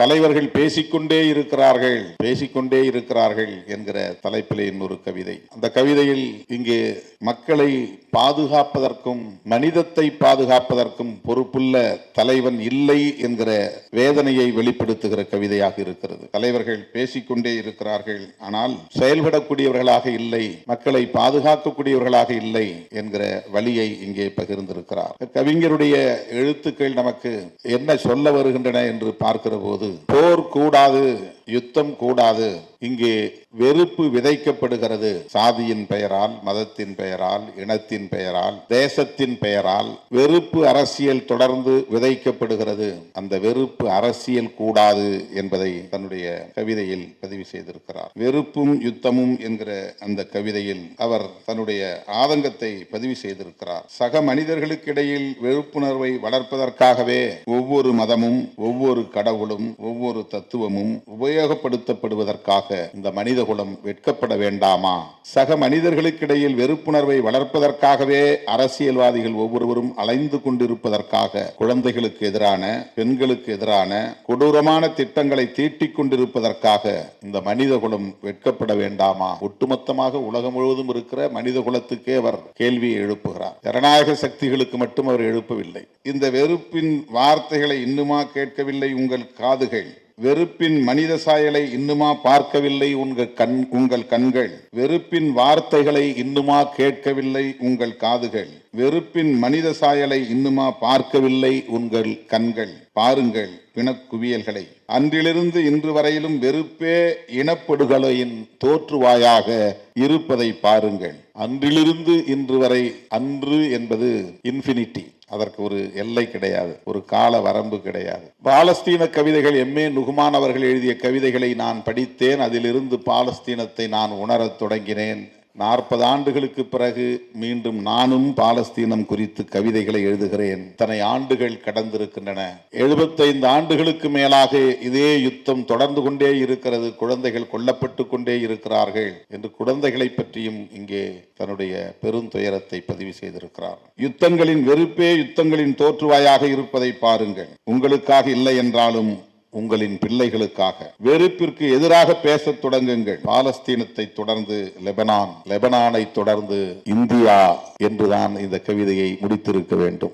தலைவர்கள் பேசிக்கொண்டே இருக்கிறார்கள். பேசிக்கொண்டே இருக்கிறார்கள் என்கிற தலைப்பிலே இன்னொரு கவிதை. அந்த கவிதையில் இங்கே மக்களை பாதுகாப்பதற்கும் மனிதத்தை பாதுகாப்பதற்கும் பொறுப்புள்ள தலைவன் இல்லை என்கிற வேதனையை வெளிப்படுத்துகிற கவிதையாக இருக்கிறது. தலைவர்கள் பேசிக்கொண்டே இருக்கிறார்கள். ஆனால் செயல்படக்கூடியவர்களாக இல்லை மக்களை பாதுகாக்கக்கூடியவர்களாக இல்லை என்கிற வழியை இங்கே பகிர்ந்திருக்கிறார். கவிஞருடைய எழுத்துக்கள் நமக்கு என்ன சொல்ல வருகின்றன என்று பார்க்கிற போது போர் கூடாது யுத்தம் கூடாது. இங்கே வெறுப்பு விதைக்கப்படுகிறது. சாதியின் பெயரால் மதத்தின் பெயரால் இனத்தின் பெயரால் தேசத்தின் பெயரால் வெறுப்பு அரசியல் தொடர்ந்து விதைக்கப்படுகிறது. அந்த வெறுப்பு அரசியல் கூடாது என்பதை தன்னுடைய கவிதையில் பதிவு செய்திருக்கிறார். வெறுப்பும் யுத்தமும் என்கிற அந்த கவிதையில் அவர் தன்னுடைய ஆதங்கத்தை பதிவு செய்திருக்கிறார். சக மனிதர்களுக்கிடையில் வெறுப்புணர்வை வளர்ப்பதற்காகவே ஒவ்வொரு மதமும் ஒவ்வொரு கடவுளும் ஒவ்வொரு தத்துவமும் உபயோகப்படுத்தப்படுவதற்காக இந்த மனித மனிதகுலம் வெட்கப்பட வேண்டாமா? சக மனிதர்களுக்கிடையில் வெறுப்புணர்வை வளர்ப்பதற்காகவே அரசியல்வாதிகள் ஒவ்வொருவரும் அலைந்து கொண்டிருப்பதற்காக குழந்தைகளுக்கு எதிரான பெண்களுக்கு எதிரான கொடூரமான திட்டங்களை தீட்டிக் கொண்டிருப்பதற்காக இந்த மனிதகுலம் வெட்கப்பட வேண்டாமா? ஒட்டுமொத்தமாக உலகம் முழுவதும் இருக்கிற மனிதகுலத்துக்கே அவர் கேள்வியை எழுப்புகிறார். ஜனநாயக சக்திகளுக்கு மட்டும் அவர் எழுப்பவில்லை. இந்த வெறுப்பின் வார்த்தைகளை இன்னுமா கேட்கவில்லை உங்கள் காதுகள்? வெறுப்பின் மனித சாயலை இன்னுமா பார்க்கவில்லை உங்கள் கண் உங்கள் கண்கள். வெறுப்பின் வார்த்தைகளை இன்னுமா கேட்கவில்லை உங்கள் காதுகள். வெறுப்பின் மனித சாயலை இன்னுமா பார்க்கவில்லை உங்கள் கண்கள். பாருங்கள் பிணக்குவியல்களை. அன்றிலிருந்து இன்று வரையிலும் வெறுப்பே இனப்படுகொலையின் தோற்றுவாயாக இருப்பதை பாருங்கள். அன்றிலிருந்து இன்று வரை அன்று என்பது இன்ஃபினிட்டி அதற்கு ஒரு எல்லை கிடையாது ஒரு கால வரம்பு கிடையாது. பாலஸ்தீன கவிதைகள் எம் ஏ நுகுமான் அவர்கள் எழுதிய கவிதைகளை நான் படித்தேன். அதிலிருந்து பாலஸ்தீனத்தை நான் உணரத் தொடங்கினேன். நாற்பது ஆண்டுகளுக்கு பிறகு மீண்டும் நானும் பாலஸ்தீனம் குறித்து கவிதைகளை எழுதுகிறேன். இத்தனை ஆண்டுகள் கடந்திருக்கின்றன. எழுபத்தைந்து ஆண்டுகளுக்கு மேலாக இதே யுத்தம் தொடர்ந்து கொண்டே இருக்கிறது. குழந்தைகள் கொல்லப்பட்டு கொண்டே இருக்கிறார்கள் என்று குழந்தைகளை பற்றியும் இங்கே தன்னுடைய பெருந்துயரத்தை பதிவு செய்திருக்கிறார். யுத்தங்களின் வெறுப்பே யுத்தங்களின் தோற்றுவாயாக இருப்பதை பாருங்கள். உங்களுக்காக இல்லை என்றாலும் உங்களின் பிள்ளைகளுக்காக. வெறுப்பிற்கு எதிராக பேசத் தொடங்குங்கள். பாலஸ்தீனத்தை தொடர்ந்து லெபனான் லெபனானை தொடர்ந்து இந்தியா என்றுதான் இந்த கவிதையை முடித்திருக்க வேண்டும்.